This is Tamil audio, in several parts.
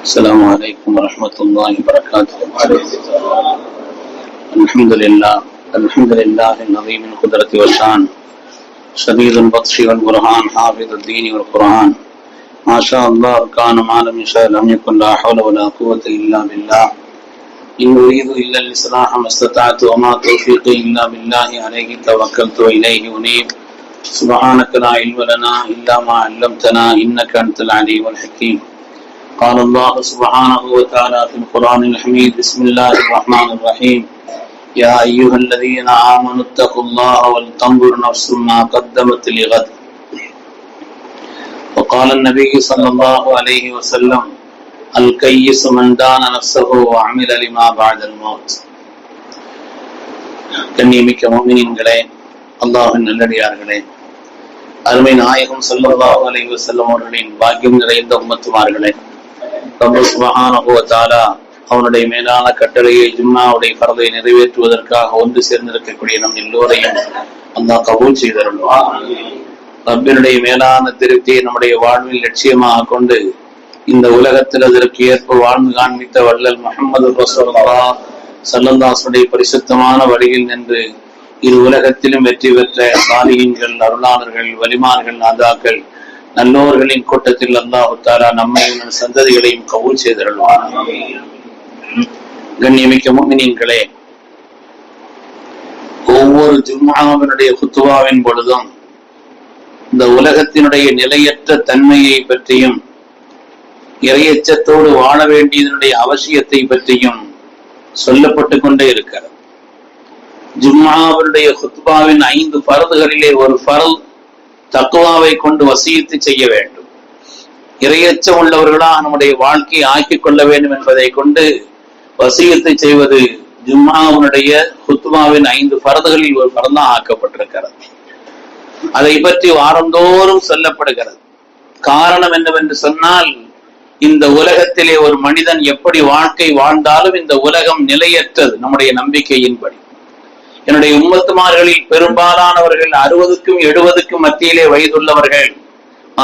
السلام عليكم ورحمة الله وبركاته. الحمد لله الحمد لله العظيم القدرة والشان شديد البطش والبرهان حافظ الدين والقرآن. ما شاء الله كان ما لم يشاء لم يكن لا حول ولا قوة إلا بالله. إن أريد إلا الإصلاح ما استطعت وما توفيقي إلا بالله عليه توكلت وإليه أنيب. سبحانك لا علم لنا إلا ما علمتنا إنك أنت العليم الحكيم. قال الله سبحانه وتعالى في القرآن الحميد بسم الله الرحمن الرحيم يا أيها الذين آمنوا اتقوا الله ولتنظر نفس ما قدمت لغد وقال النبي صلى الله عليه وسلم الكيس من دان نفسه وعمل لما بعد الموت கண்ணியமிக்க மோமினின்களே அல்லாஹின் நல்லடியார்களே அருமை நாயகம் ஸல்லல்லாஹு அலைஹி வஸல்லம் அவர்களின் பாக்கியம் நிறைந்த உம்மத்துமார்களே ரப்பு அவனுடைய மேலான கட்டளையை ஜும்மாவுடைய பரதை நிறைவேற்றுவதற்காக ஒன்று சேர்ந்திருக்கக்கூடிய நம் எல்லோரையும் அந்த கபூல் செய்தருள்வா. ரப்பினுடைய மேலான திருப்தியை நம்முடைய வாழ்வில் லட்சியமாக கொண்டு இந்த உலகத்தில் அதற்கு ஏற்ப வாழ்ந்து காண்பித்த வள்ளல் முகமது ரசூலுல்லாஹ் சல்லல்லாஹுடைய பரிசுத்தமான வழியில் நின்று இரு உலகத்திலும் வெற்றி பெற்ற சாலிகங்கள் அருளாளர்கள் வலிமார்கள் நாதாக்கள் நல்லோர்களின் கூட்டத்தில் அல்லாஹு தாலா நம்மையும் சந்ததிகளையும் கவுல் செய்திருள்வான். கண்ணியமிக்க முமினீன்களே ஒவ்வொரு ஜும்மாவினுடைய குத்துவாவின் பொழுதும் இந்த உலகத்தினுடைய நிலையற்ற தன்மையை பற்றியும் இறையச்சத்தோடு வாழ வேண்டியதனுடைய அவசியத்தை பற்றியும் சொல்லப்பட்டு கொண்டே இருக்கிறது. ஜும்மாவினுடைய குத்பாவின் ஐந்து பரதுகளிலே ஒரு பரல் தக்குவாவை கொண்டு வசீத்து செய்ய வேண்டும். இரையச்சம் உள்ளவர்களா நம்முடைய வாழ்க்கையை ஆக்கிக் கொள்ள வேண்டும் என்பதை கொண்டு வசீகத்தை செய்வது ஜும்மாவுடைய ஹுத்துமாவின் ஐந்து பரதுகளில் ஒரு பரந்தான் ஆக்கப்பட்டிருக்கிறது. அதை பற்றி வாரந்தோறும் சொல்லப்படுகிறது. காரணம் என்னவென்று சொன்னால் இந்த உலகத்திலே ஒரு மனிதன் எப்படி வாழ்க்கை வாழ்ந்தாலும் இந்த உலகம் நிலையற்றது நம்முடைய நம்பிக்கையின்படி. என்னுடைய உம்மத்துமார்களில் பெரும்பாலானவர்கள் அறுபதுக்கும் எழுபதுக்கும் மத்தியிலே வயதுள்ளவர்கள்.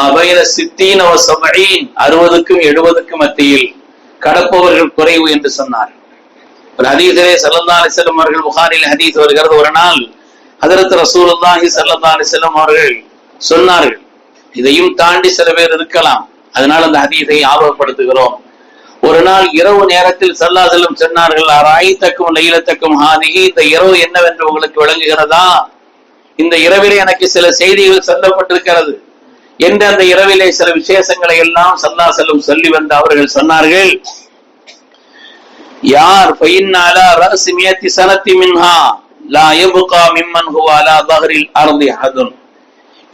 அபயன சித்தீன் அவ சபையின் அறுபதுக்கும் எழுபதுக்கும் மத்தியில் கடப்பவர்கள் குறைவு என்று சொன்னார். ஒரு ஹதீஸிலே சல்லல்லா அலிசல்லம் அவர்கள் புகாரில் ஹதீஸ் வருகிறது. ஒரு நாள் ஹதரத் ரசூலுல்லாஹி சல்லல்லா அலிசல்லம் அவர்கள் சொன்னார்கள் இதையும் தாண்டி சில பேர் இருக்கலாம். அதனால் அந்த ஹதீஸை ஆபகப்படுத்துகிறோம் ஒரு நாள் இரவு நேரத்தில் சல்லா சொன்னார்கள் அராய்த்தக்கும் லைலத்தக்கும் ஹாதிகி இந்த இரவு என்னவென்று உங்களுக்கு விளங்குகிறதா? இந்த இரவிலே எனக்கு சில செய்திகள் சொல்லப்பட்டிருக்கிறது. என்று அந்த இரவிலே சில விசேஷங்களை எல்லாம் சல்லா செல்லும் சொல்லி வந்த அவர்கள் சொன்னார்கள். யார்? பயின்னாலா ரசி மியத்தி சனத்தி மின்ஹா லா எபுகா மிம்மன் ஹுவாலா தஹரில் அர்தி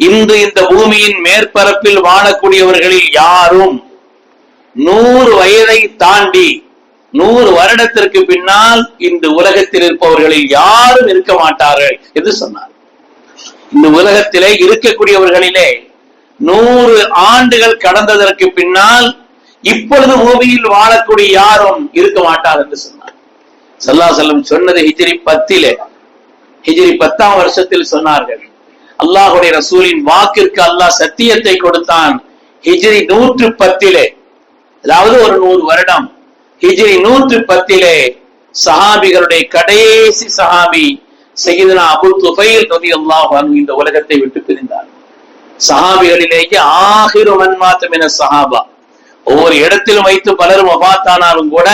இன்று இந்த பூமியின் மேற்பரப்பில் வாழக்கூடியவர்களில் யாரும் நூறு வயதை தாண்டி நூறு வருடத்திற்கு பின்னால் இந்த உலகத்தில் இருப்பவர்களில் யாரும் இருக்க மாட்டார்கள் என்று சொன்னார். இந்த உலகத்திலே இருக்கக்கூடியவர்களிலே நூறு ஆண்டுகள் கடந்ததற்கு பின்னால் இப்பொழுது பூமியில் வாழக்கூடிய யாரும் இருக்க மாட்டார் என்று சொன்னார். சல்லா செல்லம் சொன்னது ஹிஜ்ரி பத்திலே ஹிஜ்ரி பத்தாம் வருஷத்தில் சொன்னார்கள். அல்லாஹுடைய ரசூலின் வாக்கிற்கு அல்லாஹ் சத்தியத்தை கொடுத்தான். ஹிஜ்ரி நூற்று பத்திலே அதாவது ஒரு நூறு வருடம். ஹிஜ்ரி நூற்று பத்திலே சஹாபிகளுடைய கடைசி சஹாபி செய்தனா அபு துஃபைல் ரதி அல்லாஹ் இந்த உலகத்தை விட்டு பிரிந்தார். சஹாபிகளிலேயே ஆகிரு மன்மாத்தம் என சஹாபா. ஒவ்வொரு இடத்திலும் வைத்து பலரும் அபாத்தானாலும் கூட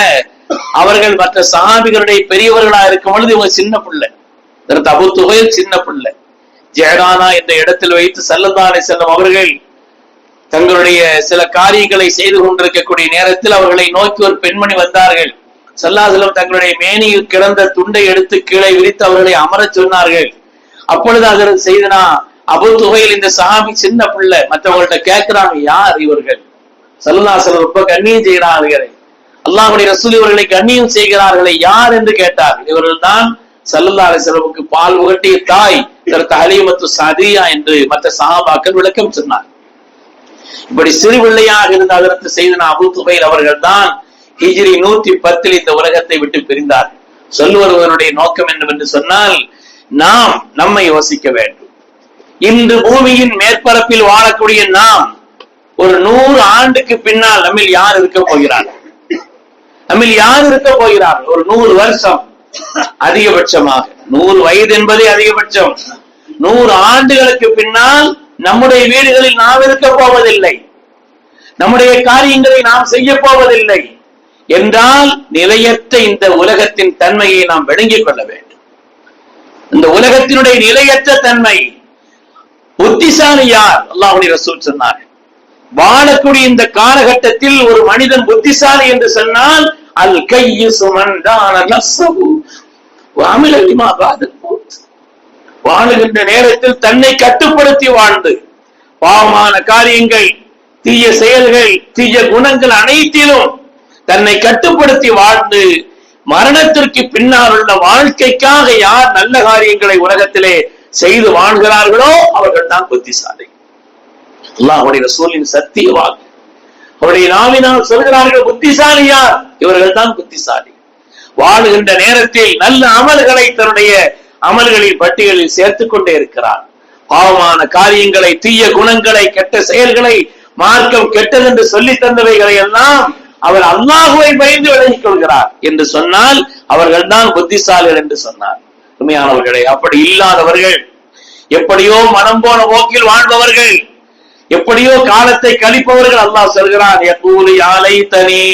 அவர்கள் மற்ற சஹாபிகளுடைய பெரியவர்களா இருக்கும் பொழுது இவங்க சின்ன பிள்ளை. இதற்கு அபு சின்ன பிள்ளை. ஜெயரானா என்ற இடத்தில் வைத்து செல்லந்தானை செல்லும் அவர்கள் தங்களுடைய சில காரியங்களை செய்து கொண்டிருக்கக்கூடிய நேரத்தில் அவர்களை நோக்கி ஒரு பெண்மணி வந்தார்கள். சல்லாசலம் தங்களுடைய மேனியில் கிடந்த துண்டை எடுத்து கீழே விரித்து அவர்களை அமரச் சொன்னார்கள். அப்பொழுது அதற்கு செய்தனா அபு தொகையில் இந்த சாமி சின்ன பிள்ளை மற்றவங்கள்ட்ட கேட்கிறாங்க யார் இவர்கள்? சல்லாசலம் ரொம்ப கண்ணியம் செய்கிறார்கள் அல்லாஹுடைய ரசூல் இவர்களை கண்ணியம் செய்கிறார்களே யார் என்று கேட்டார்கள். இவர்கள் தான் சல்லல்லா அலிசலமுக்கு பால் உகட்டிய தாய் தரத்த அலிமத்து சதியா என்று மற்ற சஹாபாக்கள் விளக்கம் சொன்னார் இப்படி சிறு பிள்ளையாக இருந்த அதற்கு செய்தன அபு துபைல் அவர்கள் தான் ஹிஜ்ரி நூத்தி பத்தில் இந்த உலகத்தை விட்டு பிரிந்தார். சொல்லுவருவனுடைய நோக்கம் என்னவென்று சொன்னால் நாம் நம்மை யோசிக்க வேண்டும். இன்று பூமியின் மேற்பரப்பில் வாழக்கூடிய நாம் ஒரு நூறு ஆண்டுக்கு பின்னால் நம்மில் யார் இருக்க போகிறார்? நம்மில் யார் இருக்க போகிறார்? ஒரு நூறு வருஷம் அதிகபட்சமாக. நூறு வயது என்பதே அதிகபட்சம். நூறு ஆண்டுகளுக்கு பின்னால் நம்முடைய வீடுகளில் நாம் இருக்க போவதில்லை. நம்முடைய காரியங்களை நாம் செய்ய போவதில்லை. என்றால் நிலையற்ற இந்த உலகத்தின் தன்மையை நாம் விளங்கிக் கொள்ள வேண்டும். இந்த உலகத்தினுடைய நிலையற்ற தன்மை புத்திசாலி யார்? அல்லாஹுடைய ரசூல் சொன்னார் வாழக்கூடிய இந்த காலகட்டத்தில் ஒரு மனிதன் புத்திசாலி என்று சொன்னால் அல் கையு சுமந்தான தான் வாழுகின்ற நேரத்தில் தன்னை கட்டுப்படுத்தி வாழ்ந்து பாவமான காரியங்கள் தீய செயல்கள் தீய குணங்கள் அனைத்திலும் தன்னை கட்டுப்படுத்தி வாழ்ந்து மரணத்திற்கு பின்னால் உள்ள வாழ்க்கைக்காக யார் நல்ல காரியங்களை உலகத்திலே செய்து வாழ்கிறார்களோ அவர்கள் தான் புத்திசாலி. அல்லாஹுடைய ரசூலின் சத்திய வாக்கு. அவருடைய நாவினால் சொல்கிறார்கள் புத்திசாலி யார்? இவர்கள் தான் புத்திசாலி. வாழுகின்ற நேரத்தில் நல்ல அமல்களை தன்னுடைய அமல்களில் பட்டியலில் சேர்த்துக் கொண்டே இருக்கிறார். பாவமான காரியங்களை தீய குணங்களை கெட்ட செயல்களை மார்க்கம் கெட்டது என்று சொல்லி தந்தவைகளை எல்லாம் அவர் அல்லாஹுவை பயந்து விலகிக் கொள்கிறார் என்று சொன்னால் அவர்கள் தான் புத்திசாலிகள் என்று சொன்னார். உண்மையானவர்களே அப்படி இல்லாதவர்கள் எப்படியோ மனம் போன போக்கில் வாழ்பவர்கள் எப்படியோ காலத்தை கழிப்பவர்கள் அல்லாஹ் சொல்கிறான் யகூலு யாலை தனி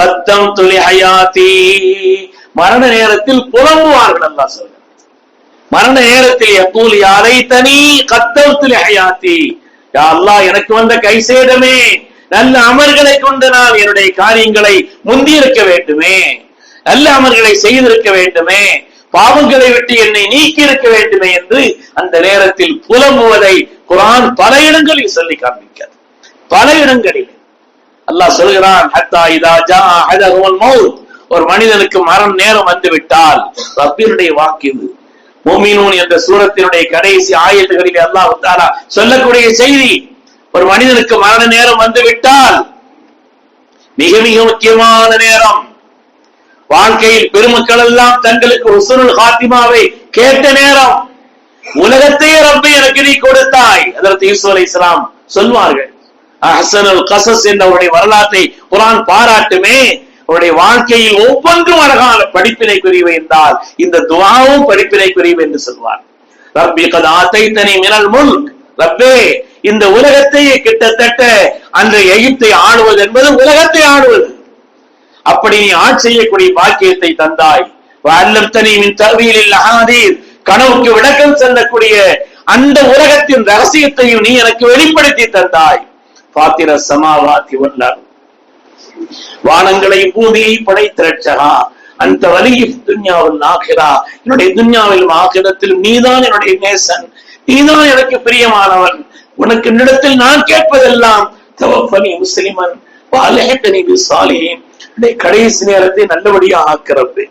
கத்தம் துளி ஹயாத்தி. மரண நேரத்தில் புலம்புவார்கள் அல்லாஹ் சொல்கிறார். மரண நேரத்தில் எப்போல் யாரை தனி கத்தவத்தில் துளி ஹயாத்தி. யா அல்லாஹ் எனக்கு வந்த கை சேதமே நல்ல அமர்களை கொண்டு நான் என்னுடைய காரியங்களை முந்தியிருக்க வேண்டுமே நல்ல அமர்களை செய்திருக்க வேண்டுமே பாவங்களை விட்டு என்னை நீக்கி இருக்க வேண்டுமே என்று அந்த நேரத்தில் புலம்புவதை குரான் பல இடங்களில் சொல்லி காண்பிக்கிறது. பல இடங்களில். அல்லாஹ் சொல்கிறான் ஹத்தா இதா ஜா அஹதஹுல் ஒரு மனிதனுக்கு மரண நேரம் வந்து விட்டால் ரப்பினுடைய வாக்கு இது. மூமினூன் என்ற சூரத்தினுடைய கடைசி ஆயத்துகளில் அல்லாஹ் தாரா சொல்லக்கூடிய செய்தி ஒரு மனிதனுக்கு மரண நேரம் வந்து விட்டால் மிக மிக முக்கியமான நேரம். வாழ்க்கையில் பெருமக்கள் எல்லாம் தங்களுக்கு உசுருள் ஹாத்திமாவை கேட்ட நேரம். உலகத்தையே ரப்பை எனக்கு நீ கொடுத்தாய். அதற்கு யூசு அலை இஸ்லாம் சொல்வார்கள். அஹ்சனுல் கசஸ் என்ற அவருடைய வரலாற்றை குரான் பாராட்டுமே அவருடைய வாழ்க்கையில் ஒவ்வொன்றும் அழகான படிப்பினைக்குரியவை என்றால் இந்த துவாவும் படிப்பினை குறிவு என்று சொல்வார். ரப்பி கத் தனி மினல் முல்க். ரப்பே இந்த உலகத்தையே கிட்டத்தட்ட அந்த எகிப்தை ஆடுவது என்பது உலகத்தை ஆடுவது அப்படி நீ ஆட்சி செய்யக்கூடிய பாக்கியத்தை தந்தாய். வல்லம் தனி மின் தவியலில் அகாதீர் கனவுக்கு விளக்கம் செல்லக்கூடிய அந்த உலகத்தின் ரகசியத்தையும் நீ எனக்கு வெளிப்படுத்தி தந்தாய். பாத்திர சமாவாதி ஒன்றார் வானங்களை பூமியை படைத்திரட்சகா. அந்த வலி துன்யாவில் ஆகிறா என்னுடைய துன்யாவிலும் ஆகிரத்திலும் நீதான் என்னுடைய நேசன். நீதான் எனக்கு பிரியமானவன். உனக்கு என்னிடத்தில் நான் கேட்பதெல்லாம் தவப்பனி முஸ்லிமன். வாலேட்டனி சாலியின் கடைசி நேரத்தை நல்லபடியாக ஆக்கிறது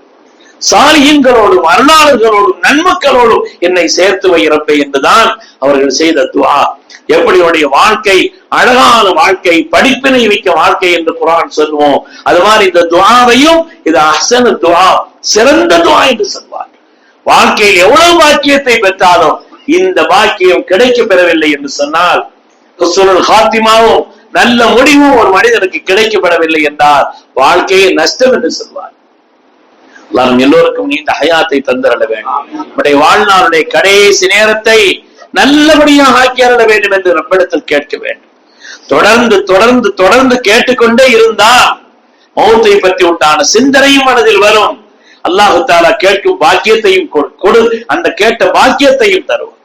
சாலியின்களோடும் அருளாளர்களோடும் நன்மக்களோடும் என்னை சேர்த்து வைகிறப்ப என்றுதான் அவர்கள் செய்த துவா. எப்படி உடைய வாழ்க்கை அழகான வாழ்க்கை படிப்பினை வைக்க வாழ்க்கை என்று குரான் சொல்லுவோம். அது மாதிரி இந்த துவாவையும் இது அசன துவா சிறந்த துவா என்று சொல்வார். வாழ்க்கையில் எவ்வளவு பாக்கியத்தை பெற்றாலும் இந்த பாக்கியம் கிடைக்க பெறவில்லை என்று சொன்னால் ஹுஸ்னுல் ஹாத்திமாவும் நல்ல முடிவும் ஒரு மனிதனுக்கு கிடைக்கப்படவில்லை என்றால் வாழ்க்கையை நஷ்டம் என்று சொல்வார். எல்லோருக்கும் நீண்ட ஹயாத்தை தந்திரட வேண்டும். நம்முடைய வாழ்நாளுடைய கடைசி நேரத்தை நல்லபடியாக ஆக்கி அருள வேண்டும் என்று ரப்பிடத்தில் கேட்க வேண்டும். தொடர்ந்து தொடர்ந்து தொடர்ந்து கேட்டுக்கொண்டே இருந்தால் மௌத்தை பற்றி உண்டான சிந்தனையும் மனதில் வரும். அல்லாஹு தாலா கேட்கும் பாக்கியத்தையும் கொடு- கொடு அந்த கேட்ட பாக்கியத்தையும் தரும்.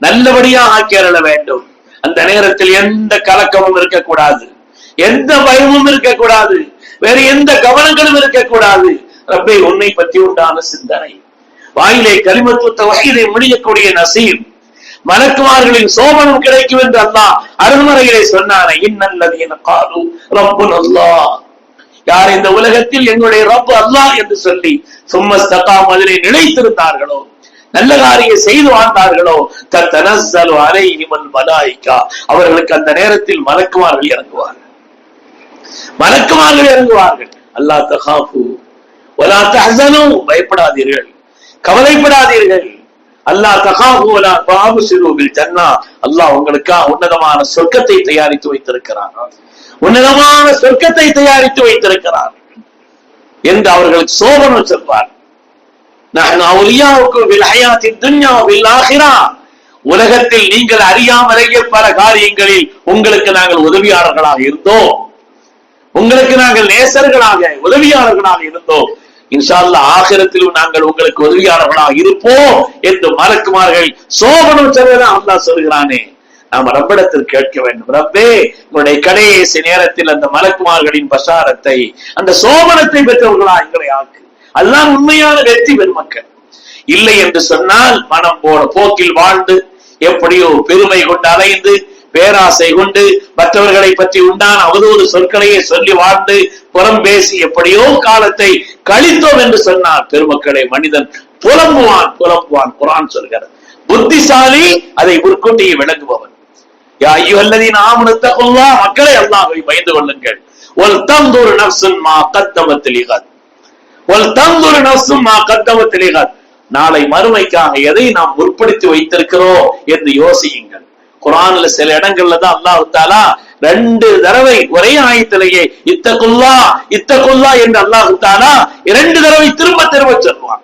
நல்லபடியாக ஆக்கி அருள வேண்டும். அந்த நேரத்தில் எந்த கலக்கமும் இருக்கக்கூடாது. எந்த பயமும் இருக்கக்கூடாது. வேறு எந்த கவனங்களும் இருக்கக்கூடாது. ரப்பே உன்னை பற்றி உண்டான சிந்தனை. வாயிலே கரிமத்துவத்தை வாயிலே முடியக்கூடிய நசீம் மலக்குமார்களின் சோபனம் கிடைக்கும் என்று அல்லாஹ் அருள்மறையிலே சொன்னானே என காலு ரப்பு அல்லாஹ். யார் இந்த உலகத்தில் எங்களுடைய ரப்பு அல்லாஹ் என்று சொல்லி சும்மஸ்தகாம் அதிலே நிலைத்திருந்தார்களோ நல்ல காரியம் செய்து வாழ்ந்தார்களோ தத்தனஸ்ஸலு அலைஹிமல் மலாய்க்கா அவர்களுக்கு அந்த நேரத்தில் மலக்குமார்கள் இறங்குவார்கள். மலக்குமார்கள் இறங்குவார்கள். அல்லாஹ் தகாஃபு ஒலா தஹசனும் பயப்படாதீர்கள். கவலைப்படாதீர்கள். அல்லாஹ் தகாபுலா பாபு சிறுவில் பில் ஜன்னா. அல்லாஹ் உங்களுக்கா உன்னதமான சொர்க்கத்தை தயாரித்து வைத்திருக்கிறார் உன்னதமான சொர்க்கத்தை தயாரித்து வைத்திருக்கிறார் என்று அவர்களுக்கு சோபனம் சொல்வார் நான் அவுலியாவுக்கு பில் துன்யா வில்லாகிறா உலகத்தில் நீங்கள் அறியாமலேயே பல காரியங்களில் உங்களுக்கு நாங்கள் உதவியாளர்களாக இருந்தோம். உங்களுக்கு நாங்கள் நேசர்களாக உதவியாளர்களாக இருந்தோம். இன்ஷா அல்லாஹ் ஆகிரத்திலும் நாங்கள் உங்களுக்கு உதவியாளர்களாக இருப்போம் என்று மறக்குமார்கள். சோபனம் சொல்வதான் அல்லா சொல்கிறானே நாம் ரப்பிடத்தில் கேட்க வேண்டும். ரப்பே உங்களுடைய கடைசி நேரத்தில் அந்த மலக்குமார்களின் பசாரத்தை அந்த சோபனத்தை பெற்றவர்களா எங்களை ஆக்கு. அதுதான் உண்மையான வெற்றி பெருமக்கள். இல்லை என்று சொன்னால் மனம் போன போக்கில் வாழ்ந்து எப்படியோ பெருமை கொண்டு அலைந்து பேராசை கொண்டு மற்றவர்களை பற்றி உண்டான அவதூறு சொற்களையே சொல்லி வாழ்ந்து புறம் பேசி எப்படியோ காலத்தை கழித்தோம் என்று சொன்னார் பெருமக்களை. மனிதன் புலம்புவான் புலம்புவான் குரான் சொல்கிறது புத்திசாலி அதை முற்கொண்டே விளங்குபவன். யா ஐயுஹல்லதீன ஆமனு தகுல்லா மக்களை அல்லாஹை பயந்து கொள்ளுங்கள். ஒரு தந்தூர் நஃப்சுன் மா கத்தமத் ஒரு தந்தூர் தன்துரு மா கத்தமத் நாளை மறுமைக்காக எதை நாம் முற்படுத்தி வைத்திருக்கிறோம் என்று யோசியுங்கள். குரான்ல சில இடங்கள்ல தான் அல்லாஹ் தாலா ரெண்டு தடவை ஒரே ஆயத்திலேயே இத்தகுல்லா இத்தகுல்லா என்று அல்லாஹ் தாலா இரண்டு தடவை திரும்ப திரும்ப சொல்லுவான்.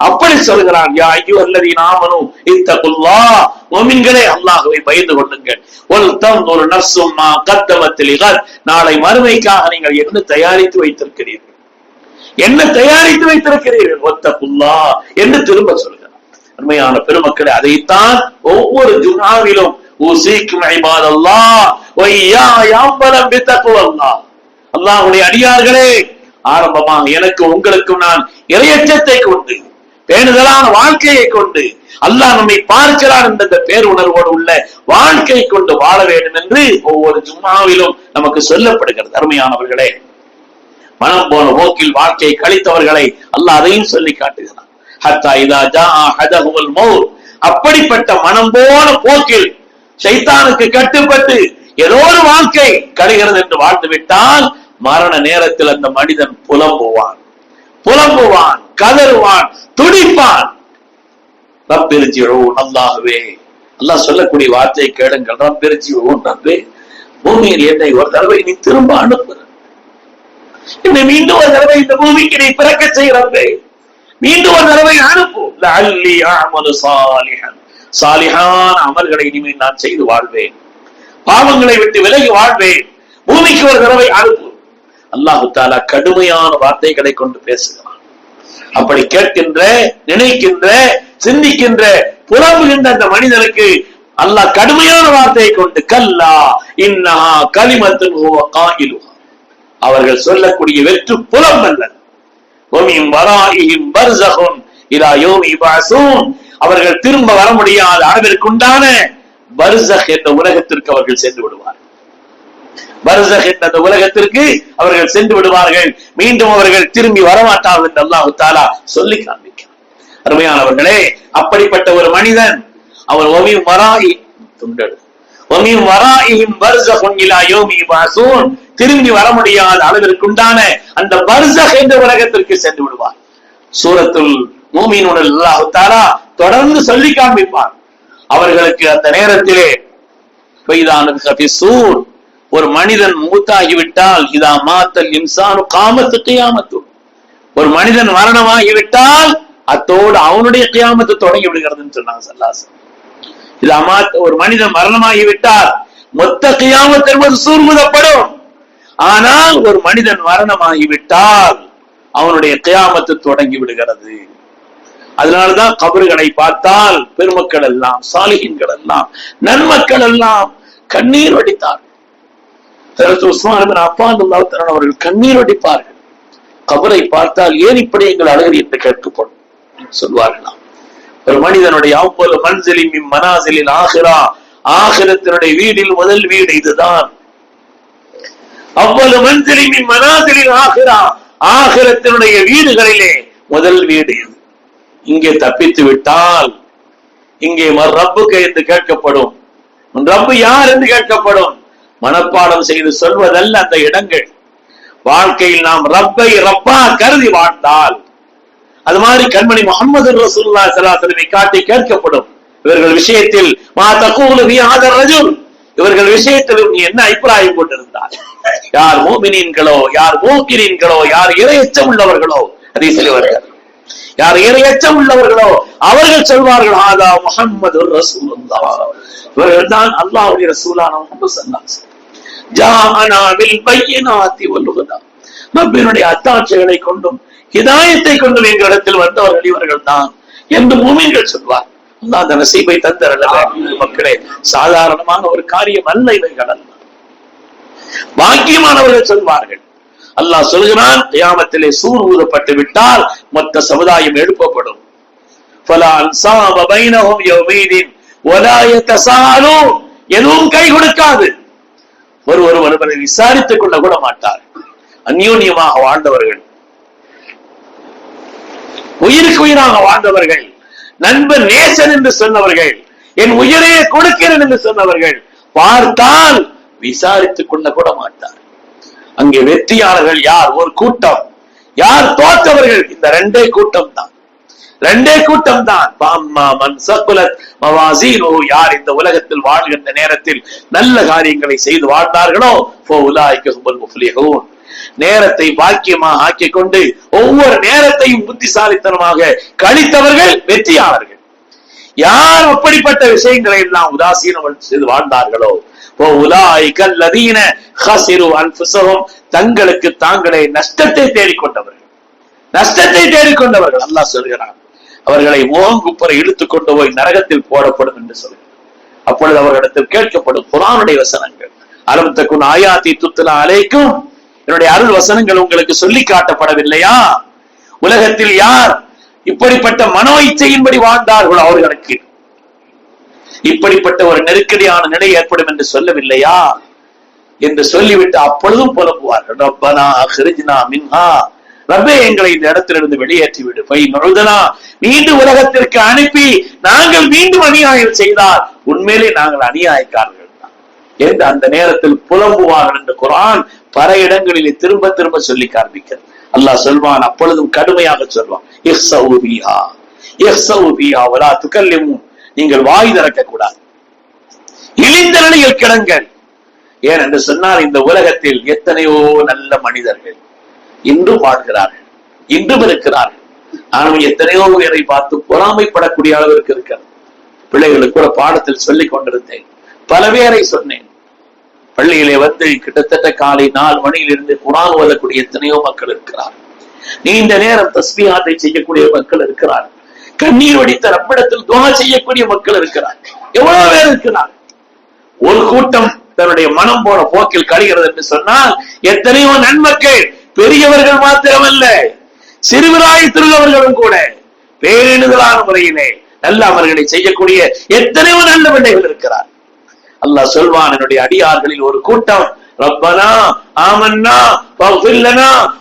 அப்படி சொல்கிறான் யா ஐயோ அல்லது நாமனும் இத்தகுல்லா. மோமின்களே அல்லாஹுவை பயந்து கொள்ளுங்கள். ஒல் தம் ஒரு நர்சும் மா நாளை மறுமைக்காக நீங்கள் என்ன தயாரித்து வைத்திருக்கிறீர்கள்? என்ன தயாரித்து வைத்திருக்கிறீர்கள்? ஒத்தகுல்லா என்று திரும்ப சொல்கிறார் அருமையான பெருமக்களை அதைத்தான் ஒவ்வொரு ஜுனாவிலும் ஊசிக்கும் ஐபாதல்லா ஒய்யா யாம்பலம் பித்தகுவல்லா அல்லாஹ்வுடைய அடியார்களே ஆரம்பமாக எனக்கு உங்களுக்கும் நான் இறையச்சத்தை கொண்டு பேணுதலான வாழ்க்கையை கொண்டு அல்லாஹ் நம்மை பார்க்கிறான் என்ற இந்த பேருணர்வோடு உள்ள வாழ்க்கை கொண்டு வாழ வேண்டும் என்று ஒவ்வொரு ஜும்மாவிலும் நமக்கு சொல்லப்படுகிறது. அருமையானவர்களே மனம் போன போக்கில் வாழ்க்கையை கழித்தவர்களை அல்லாஹ் அதையும் சொல்லி காட்டுகிறான். ஹத்தா இதா ஜா ஹதஹுல் மௌர் அப்படிப்பட்ட மனம் போன போக்கில் சைத்தானுக்கு கட்டுப்பட்டு ஏதோ ஒரு வாழ்க்கை கிடைக்கிறது என்று வாழ்ந்து விட்டால் மரண நேரத்தில் அந்த மனிதன் புலம்புவான். புலம்புவான் கதறுவான் துடிப்பான். ரப்பிரிஜிழவும் நல்லாகவே அல்லாஹ் சொல்லக்கூடிய வார்த்தையை கேளுங்கள். ரப்பிரிஜிழவும் நம்பே பூமியில் என்னை ஒரு தடவை நீ திரும்ப அனுப்பு. என்னை மீண்டும் ஒரு தடவை இந்த பூமிக்கு நீ பிறக்க செய்கிறப்பே மீண்டும் ஒரு தடவை அனுப்பு. அல்லி அஅமலு சாலிஹன். சாலிகான அமல்களை இனிமேல் நான் செய்து வாழ்வேன். பாவங்களை விட்டு விலகி வாழ்வேன். பூமிக்கு ஒரு தடவை அனுப்பு. அல்லாஹு தாலா கடுமையான வார்த்தைகளை கொண்டு பேசுகிறான். அப்படி கேட்கின்ற நினைக்கின்ற சிந்திக்கின்ற புலம்புகின்ற அந்த மனிதனுக்கு அல்லாஹ் கடுமையான வார்த்தையை கொண்டு கல்லா இன்னஹா கலிமத்துன் அவர்கள் சொல்லக்கூடிய வெற்று புலம் அல்ல ஒமியும் வராயியும் பர்சகும் இதா யோமி பாசூன் அவர்கள் திரும்ப வர முடியாத அளவிற்குண்டான பர்சக் என்ற உலகத்திற்கு அவர்கள் சென்று விடுவார்கள். பர்சக் என்ற அந்த உலகத்திற்கு அவர்கள் சென்று விடுவார்கள். மீண்டும் அவர்கள் திரும்பி வரமாட்டார்கள் என்று அல்லாஹு தாலா சொல்லி காண்பிக்கிறார் அருமையானவர்களே அப்படிப்பட்ட ஒரு மனிதன் அவர் ஒமியும் வராயி துண்டடு ஒமி வராயியும் பர்சகும் இலா யோமி பாசூன் திரும்பி வர முடியாத அளவிற்குண்டான அந்த பர்சக் என்ற உலகத்திற்கு சென்று விடுவார். சூரத்துல் மூமியினுடன் அல்லாஹு தாலா தொடர்ந்து சொல்லி காண்பிப்பார். அவர்களுக்கு அந்த நேரத்திலே பெய்தானு ஒரு மனிதன் மூத்தாகிவிட்டால் இதா மாத்தல் இம்சானு காமத்து கியாமத்து. ஒரு மனிதன் மரணமாகிவிட்டால் அத்தோடு அவனுடைய கியாமத்து தொடங்கி விடுகிறதுன்னு சொன்னாங்க சல்லாசன் இது அமாத் ஒரு மனிதன் மரணமாகிவிட்டால் மொத்த கியாமத்து என்பது சூர்முதப்படும் ஆனால் ஒரு மனிதன் மரணமாகிவிட்டால் அவனுடைய கியாமத்து தொடங்கி விடுகிறது. அதனாலதான் கபறுகளை பார்த்தால் பெருமக்கள் எல்லாம் சாலிகின்கள் எல்லாம் நன்மக்கள் எல்லாம் கண்ணீர் வடித்தார்கள் உஸ்மான் அப்பான் அவர்கள் கண்ணீர் வடிப்பார்கள். கபரை பார்த்தால் ஏன் இப்படி எங்கள் அழகர் என்று கேட்கப்படும்? சொல்வார்களாம். ஒரு மனிதனுடைய அவ்வளவு இம் மனாசிலின் ஆகிரா ஆகிரத்தினுடைய வீடில் முதல் வீடு இதுதான். அவ்வளவு இம் மனாசிலின் ஆகிரா ஆகிரத்தினுடைய வீடுகளிலே முதல் வீடு இது. இங்கே தப்பித்து விட்டால் இங்கே ரப்புக்கு என்று கேட்கப்படும். ரப்பு யார் என்று கேட்கப்படும். மனப்பாடம் செய்து சொல்வதல்ல அந்த இடங்கள். வாழ்க்கையில் நாம் ரப்பை ரப்பா கருதி வாழ்ந்தால் அது மாதிரி கண்மணி முகமது ரசூல்லா சலாசலமை காட்டி கேட்கப்படும். இவர்கள் விஷயத்தில் மா இவர்கள் விஷயத்தில் நீ என்ன அபிப்பிராயம் கொண்டிருந்தார் யார் மூமினீன்களோ யார் மூக்கினீன்களோ யார் இறையச்சம் உள்ளவர்களோ அதை சிலவர்கள் யார் இரையச்சம் உள்ளவர்களோ அவர்கள் சொல்வார்கள் ஆதா முகம்மது ரசூலுல்லா இவர்கள் தான் அல்லாஹ்வுடைய ரசூலான முகமது பையினாத்தி ரப்பினுடைய அத்தாட்சிகளை கொண்டும் ஹிதாயத்தை கொண்டும் எங்களிடத்தில் வந்தவர்கள் இவர்கள் தான் என்று மூமின்கள் சொல்வார். அல்லாஹ் அந்த நசீபை தந்தரல மக்களே சாதாரணமான ஒரு காரியம் அல்ல இவைகள் அல்ல. பாக்கியமானவர்கள் சொல்வார்கள். அல்லாஹ் சொல்கிறான் கியாமத்திலே சூர் ஊதப்பட்டு விட்டால் மொத்த சமுதாயம் எழுப்பப்படும். எதுவும் கை கொடுக்காது. ஒருவர் ஒருவரை விசாரித்துக் கொள்ள கூட மாட்டார். அந்யோன்யமாக வாழ்ந்தவர்கள். உயிருக்கு உயிராக வாழ்ந்தவர்கள். நண்பர் நேசன் என்று சொன்னவர்கள். என் உயிரையே கொடுக்கிறேன் என்று சொன்னவர்கள். பார்த்தால் விசாரித்துக் கொள்ள கூட மாட்டார். அங்கே வெற்றியாளர்கள் யார்? ஒரு கூட்டம். யார் தோற்றவர்கள்? இந்த ரெண்டே கூட்டம் தான் ரெண்டே கூட்டம் தான் பாம்மா மன் யார் இந்த உலகத்தில் வாழ்கின்ற நேரத்தில் நல்ல காரியங்களை செய்து வாழ்ந்தார்களோ? ஃபோ உலாய்க்கு நேரத்தை பாக்கியமாக ஆக்கிக் கொண்டு ஒவ்வொரு நேரத்தையும் புத்திசாலித்தனமாக கழித்தவர்கள் வெற்றியாளர்கள். யார் அப்படிப்பட்ட விஷயங்களை எல்லாம் உதாசீனம் செய்து வாழ்ந்தார்களோ? ஓ தங்களுக்கு தாங்களே நஷ்டத்தை தேடிக்கொண்டவர்கள். நஷ்டத்தை தேடிக்கொண்டவர்கள். அல்லா சொல்கிறான் அவர்களை ஓங்குப்புற இழுத்துக் கொண்டு போய் நரகத்தில் போடப்படும் என்று சொல்கிறார் அப்பொழுது அவர்களிடத்தில் கேட்கப்படும் குரானுடைய வசனங்கள். அலம் ஆயாத்தி துத்துலா அலைக்கும். என்னுடைய அருள் வசனங்கள் உங்களுக்கு சொல்லி காட்டப்படவில்லையா? உலகத்தில் யார் இப்படிப்பட்ட மனோ இச்சையின்படி வாழ்ந்தார்களோ அவர்களுக்கு? இப்படிப்பட்ட ஒரு நெருக்கடியான நிலை ஏற்படும் என்று சொல்லவில்லையா? என்று சொல்லிவிட்டு அப்பொழுதும் புலம்புவார்கள். ரப்பனா மின்ஹா. ரப்பே எங்களை இந்த இடத்திலிருந்து வெளியேற்றி விடு பை மருதனா மீண்டும் உலகத்திற்கு அனுப்பி நாங்கள் மீண்டும் அநியாயம் செய்தால் உண்மையிலே நாங்கள் அநியாயக்காரர்கள். தான் என்று அந்த நேரத்தில் புலம்புவார்கள் என்று குரான் பல இடங்களிலே திரும்ப திரும்ப சொல்லி காண்பிக்கிறது. அல்லாஹ் சொல்வான் அப்பொழுதும் கடுமையாக சொல்வான் இஹ் பிஹா இஹ் பிஹா வலா துகல்லிமு நீங்கள் வாய் திறக்க கூடாது இழிந்த நிலையில் கிடங்கள் ஏன் என்று சொன்னால் இந்த உலகத்தில் எத்தனையோ நல்ல மனிதர்கள் இன்றும் வாழ்கிறார்கள் இன்றும் இருக்கிறார்கள். ஆனால் எத்தனையோ பேரை பார்த்து பொறாமைப்படக்கூடிய அளவிற்கு இருக்கிறது பிள்ளைகளுக்கு கூட பாடத்தில் சொல்லிக் கொண்டிருந்தேன். பல பேரை சொன்னேன். பள்ளியிலே வந்து கிட்டத்தட்ட காலை நாலு மணியிலிருந்து குரான் ஓதக்கூடிய எத்தனையோ மக்கள் இருக்கிறார் நீண்ட நேரம் தஸ்மியாத்தை செய்யக்கூடிய மக்கள் இருக்கிறார் கண்ணீர் வடித்த ரப்பிடத்தில் துவா செய்யக்கூடிய மக்கள் இருக்கிறார். எவ்வளவு பேர் இருக்கிறார்? ஒரு கூட்டம் தன்னுடைய மனம் போன போக்கில் கழிகிறது என்று சொன்னால் எத்தனையோ நன்மக்கள் பெரியவர்கள் மாத்திரமல்ல சிறுவராயத்திலுள்ளவர்களும் கூட பேரெழுதலான முறையிலே நல்ல அவர்களை செய்யக்கூடிய எத்தனையோ நல்ல பிள்ளைகள் இருக்கிறார். அல்லாஹ் சொல்வான் என்னுடைய அடியார்களில் ஒரு கூட்டம் ரப்பனா ஆமன்னா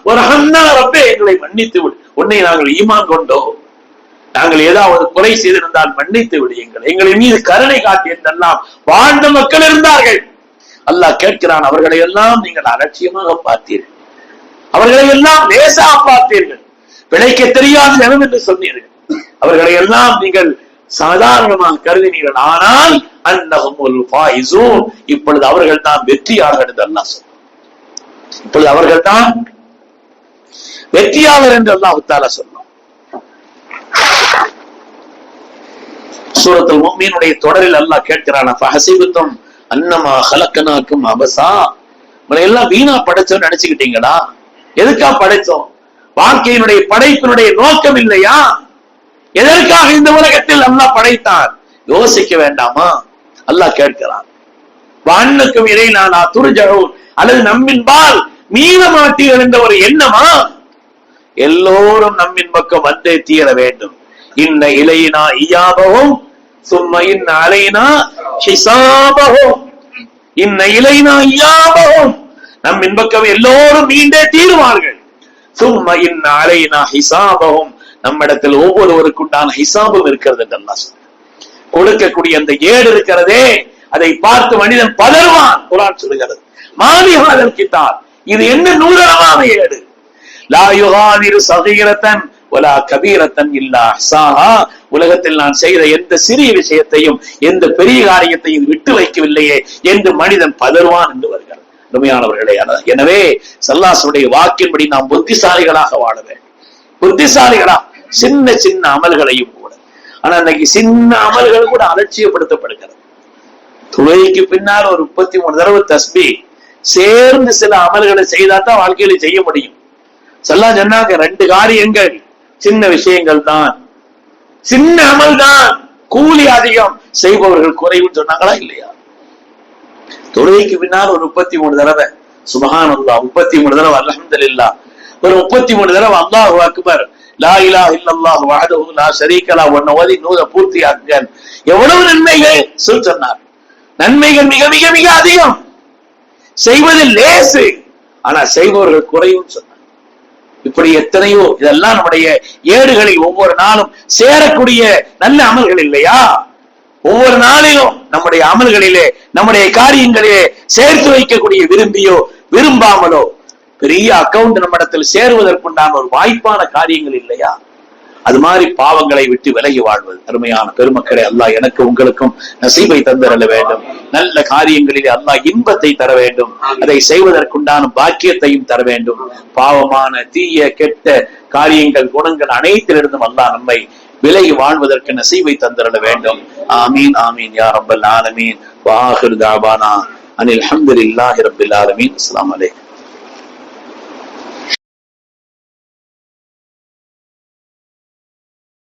ஒரு ஹன்னா ரப்பே எங்களை மன்னித்து விடு உன்னை நாங்கள் ஈமான் கொண்டோம். நாங்கள் ஏதாவது குறை செய்திருந்தால் மன்னித்து விடுங்கள். எங்களின் மீது கருணை காட்டியிருந்தெல்லாம் வாழ்ந்த மக்கள் இருந்தார்கள். அல்லாஹ் கேட்கிறான் அவர்களை எல்லாம் நீங்கள் அலட்சியமாக பார்த்தீர்கள். அவர்களை எல்லாம் லேசா பார்த்தீர்கள். பிழைக்க தெரியாத நிலம் என்று சொன்னீர்கள். அவர்களை எல்லாம் நீங்கள் சாதாரணமாக கருதினீர்கள். ஆனால் அன்னஹுமுல் இப்பொழுது அவர்கள் தான் வெற்றியாளர்கள் என்று அல்லாஹ் சொன்னான். இப்பொழுது அவர்கள் தான் வெற்றியாளர் என்று அல்லாஹ் தாலா சொன்னான். சூரத்துல் மோமீனுடைய தொடரில் அல்லாஹ் கேட்கிறான் ஹசிபுத்தம் அன்னமா ஹலக்கனாக்கும் அபசா. உங்களை எல்லாம் வீணா படைச்சோம் நினைச்சுக்கிட்டீங்களா? எதுக்கா படைச்சோம் வாழ்க்கையினுடைய படைப்பினுடைய நோக்கம் இல்லையா? எதற்காக இந்த உலகத்தில் அல்லாஹ் படைத்தான் யோசிக்க வேண்டாமா? அல்லாஹ் கேட்கிறான். வானுக்கும் இடையிலானா துருஜகும் அல்லது நம்பின்பால் மீள மாட்டீர்கள் என்ற ஒரு எண்ணமா? எல்லோரும் நம்மின் பக்கம் வந்தே தீர வேண்டும். இன்ன இலையினா இயாபவும் சும்மா இன்ன அலைனா ஹிசாபவும் இன்ன இலைனா இயாபவும் நம்மின் பக்கம் எல்லோரும் மீண்டே தீருவார்கள். சும்மா இன்ன அலைனா ஹிசாபவும் நம்மிடத்தில் ஒவ்வொருவருக்குண்டான ஹிசாபும் இருக்கிறது என்று கொடுக்கக்கூடிய அந்த ஏடு இருக்கிறதே அதை பார்த்து மனிதன் பதறுவான். குரான் சொல்லுகிறது. மாலிஹாதல் கித்தார் இது என்ன நூறளவான ஏடு? லா யுகாதிரு சகீரத்தன் ஒலா கபீரத்தன் இல்லா சாஹா உலகத்தில் நான் செய்த எந்த சிறிய விஷயத்தையும் எந்த பெரிய காரியத்தையும் விட்டு வைக்கவில்லையே என்று மனிதன் பதறுவான் என்று வருகிறார் உண்மையானவர்களே எனவே சல்லாசுடைய வாக்கின்படி நாம் புத்திசாலிகளாக வாழ வேண்டும். புத்திசாலிகளா? சின்ன சின்ன அமல்களையும் கூட. ஆனா இன்னைக்கு சின்ன அமல்கள் கூட அலட்சியப்படுத்தப்படுகிறது. தொழுகைக்கு பின்னால் ஒரு முப்பத்தி மூணு தடவை தஸ்பி சேர்ந்து சில அமல்களை செய்தா தான் வாழ்க்கையில செய்ய முடியும். சொல்லா சொன்னாங்க ரெண்டு காரியங்கள் சின்ன விஷயங்கள் தான் சின்ன அமல் தான் கூலி அதிகம். செய்பவர்கள் குறைவுன்னு சொன்னாங்களா இல்லையா? தொழுகைக்கு பின்னால் ஒரு முப்பத்தி மூணு தடவை. சுபஹான் அல்லா முப்பத்தி மூணு தடவை அல்ஹம்துலில்லாஹ் ஒரு முப்பத்தி மூணு தடவை அல்லாஹு அக்பர். லா இலா இல்லல்லாஹு வஹதஹு லா ஷரீக லஹு. ஒன்ன ஓதி நூத பூர்த்தியாக்குங்கள். எவ்வளவு நன்மைகள்? சொல் சொன்னார். நன்மைகள் மிக மிக மிக அதிகம். செய்வது லேசு. ஆனா செய்பவர்கள் குறையும் சொன்னார். இப்படி எத்தனையோ இதெல்லாம் நம்முடைய ஏடுகளில் ஒவ்வொரு நாளும் சேரக்கூடிய நல்ல அமல்கள் இல்லையா? ஒவ்வொரு நாளிலும் நம்முடைய அமல்களிலே நம்முடைய காரியங்களிலே சேர்த்து வைக்கக்கூடிய விரும்பியோ விரும்பாமலோ பெரிய அக்கவுண்ட் நம்மிடத்தில் சேருவதற்குண்டான ஒரு வாய்ப்பான காரியங்கள் இல்லையா? அது மாதிரி பாவங்களை விட்டு விலகி வாழ்வது. அருமையான பெருமக்களை அல்லாஹ் எனக்கு உங்களுக்கும் நசீபை தந்திரல வேண்டும். நல்ல காரியங்களிலே அல்லாஹ் இன்பத்தை தர வேண்டும். அதை செய்வதற்குண்டான பாக்கியத்தையும் தர வேண்டும். பாவமான தீய கெட்ட காரியங்கள் குணங்கள் அனைத்திலிருந்தும் அல்லாஹ் நம்மை விலகி வாழ்வதற்கு நசீபை தந்தரல வேண்டும். ஆமீன் ஆமீன் யா ரப்பல் ஆலமீன். வாஹிர் தாபானா அனில் அல்ஹம்துலில்லாஹி ரப்பில் ஆலமீன். அஸ்லாம் அலைக்கும்.